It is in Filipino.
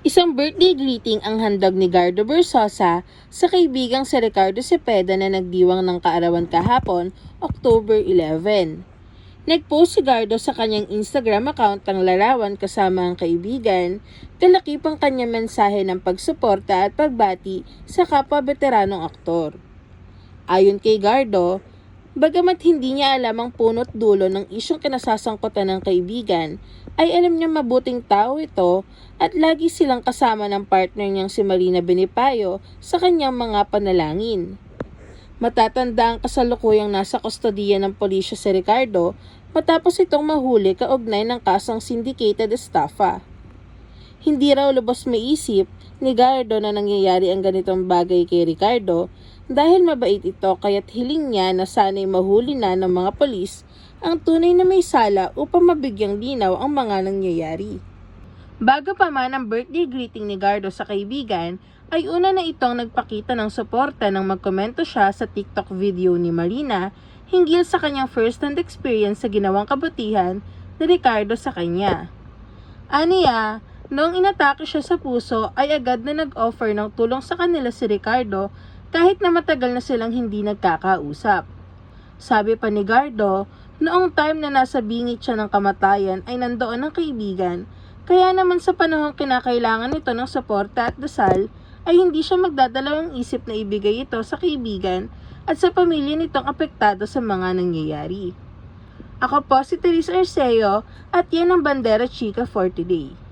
Isang birthday greeting ang handog ni Gardo Bersosa sa kaibigang si Ricardo Cepeda na nagdiwang ng kaarawan kahapon, October 11. Nag-post si Gardo sa kanyang Instagram account ng larawan kasama ang kaibigan, kalakip ang kanyang mensahe ng pagsuporta at pagbati sa kapwa veteranong aktor. Ayon kay Gardo, bagamat hindi niya alam ang punot dulo ng isyong kinasasangkutan ng kaibigan, ay alam niya mabuting tao ito at lagi silang kasama ng partner niyang si Marina Benipayo sa kanyang mga panalangin. Matatanda ang kasalukuyang nasa kustodiya ng polisya si Ricardo matapos itong mahuli kaugnay ng kasong syndicated estafa. Hindi raw lubos maisip ni Gardo na nangyayari ang ganitong bagay kay Ricardo dahil mabait ito kaya't hiling niya na sana'y mahuli na ng mga polis ang tunay na may sala upang mabigyang linaw ang mga nangyayari. Bago pa man ang birthday greeting ni Gardo sa kaibigan, ay una na itong nagpakita ng suporta nang magkomento siya sa TikTok video ni Marina hinggil sa kanyang first-hand experience sa ginawang kabutihan ni Ricardo sa kanya. Aniya, noong inatake siya sa puso ay agad na nag-offer ng tulong sa kanila si Ricardo kahit na matagal na silang hindi nagkakausap. Sabi pa ni Gardo, noong time na nasa bingit siya ng kamatayan ay nandoon ang kaibigan, kaya naman sa panahong kinakailangan nito ng suporta at dasal, ay hindi siya magdadalawang isip na ibigay ito sa kaibigan at sa pamilya nitong apektado sa mga nangyayari. Ako po si Therese Arceo at yan ang Bandera Chica for today.